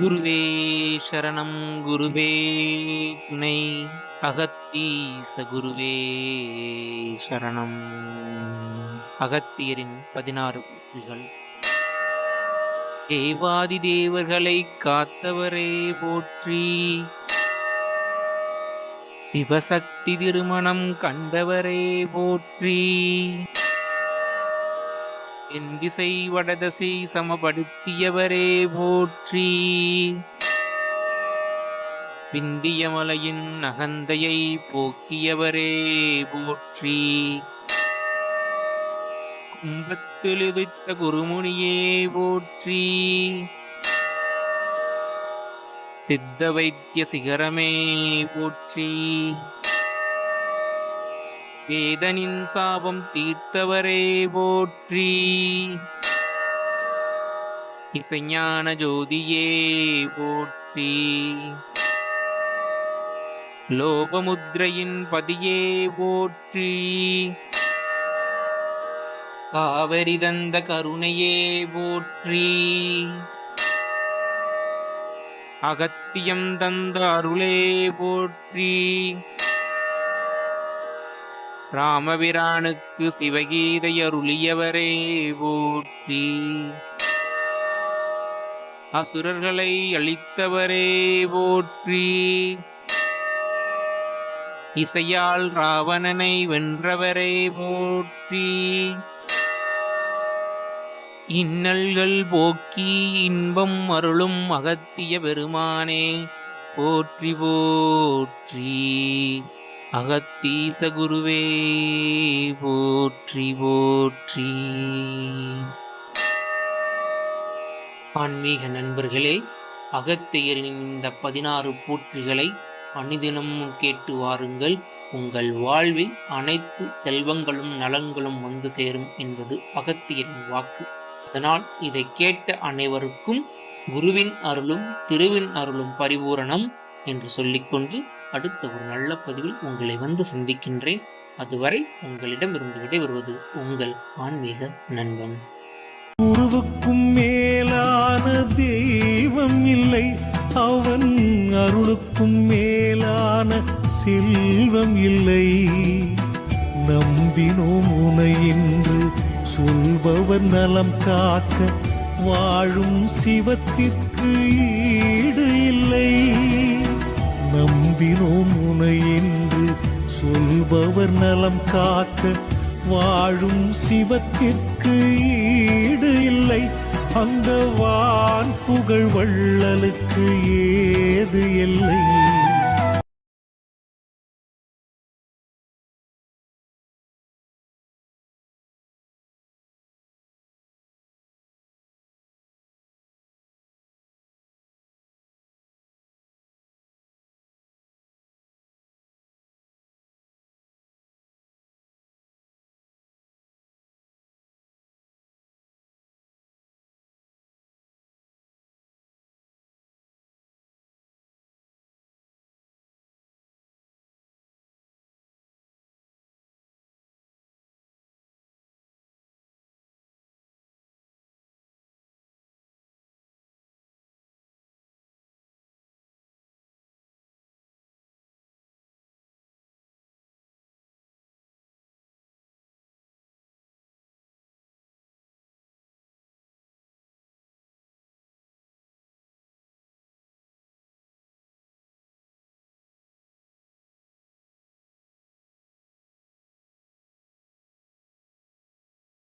குருவே சரணம் குருவே. துணை அகத்தீச குருவே சரணம். அகத்தியரின் பதினாறு புத்திகள் தேவாதி தேவர்களை காத்தவரே போற்றி. சிவசக்தி திருமணம் கண்டவரே போற்றி. என் திசை வடதசை சமப்படுத்தியவரே போற்றி. விந்திய மலையின் அகந்தையை போக்கியவரே போற்றி. கும்பத்தில் உதித்த குருமுனியே போற்றி. சித்த வைத்திய சிகரமே போற்றி. வேதனின் சாபம் தீர்த்தவரே போற்றி. இசைஞான ஜோதியே போற்றி. லோபமுத்ரையின் பதியே போற்றி. காவரி தந்த கருணையே போற்றி. அகத்தியம் தந்த அருளே போற்றி. ராமபிரானுக்கு சிவகீதை அருளியவரே போற்றி. அசுரர்களை அழித்தவரே போற்றி. இசையால் ராவணனை வென்றவரே போற்றி. இன்னல்கள் போக்கி இன்பம் அருளும் அகத்திய பெருமானே போற்றி போற்றி. அகத்தீச குருவே போற்றி போற்றி. ஆன்மீக நண்பர்களே அகத்தியரின் இந்த பதினாறு போற்றிகளை அனிதினமும் கேட்டு வாருங்கள். உங்கள் வாழ்வில் அனைத்து செல்வங்களும் நலன்களும் வந்து சேரும் என்பது அகத்தியரின் வாக்கு. அதனால் இதை கேட்ட அனைவருக்கும் குருவின் அருளும் திருவின் அருளும் பரிபூரணம் என்று சொல்லிக்கொண்டு அடுத்த ஒரு நல்ல பதிவில் உங்களை வந்து சந்திக்கின்றேன். அதுவரை உங்களிடமிருந்து விடைபெறுவது உங்கள் ஆன்மீக நண்பன். குருவுக்கும் மேலான தெய்வம் இல்லை. அவன் அருளுக்கும் மேலான செல்வம் இல்லை. நம்பினோம் உனை என்று சொல்பவர் நலம் காக்க. வாழும் சிவத்திற்கு ஈடு இல்லை. நம்பினோம் உனை என்று சொல்பவர் நலம் காக்க வாழும் சிவத்திற்கு ஈடு இல்லை. அந்த வான் புகழ் வள்ளலுக்கு ஏது இல்லை.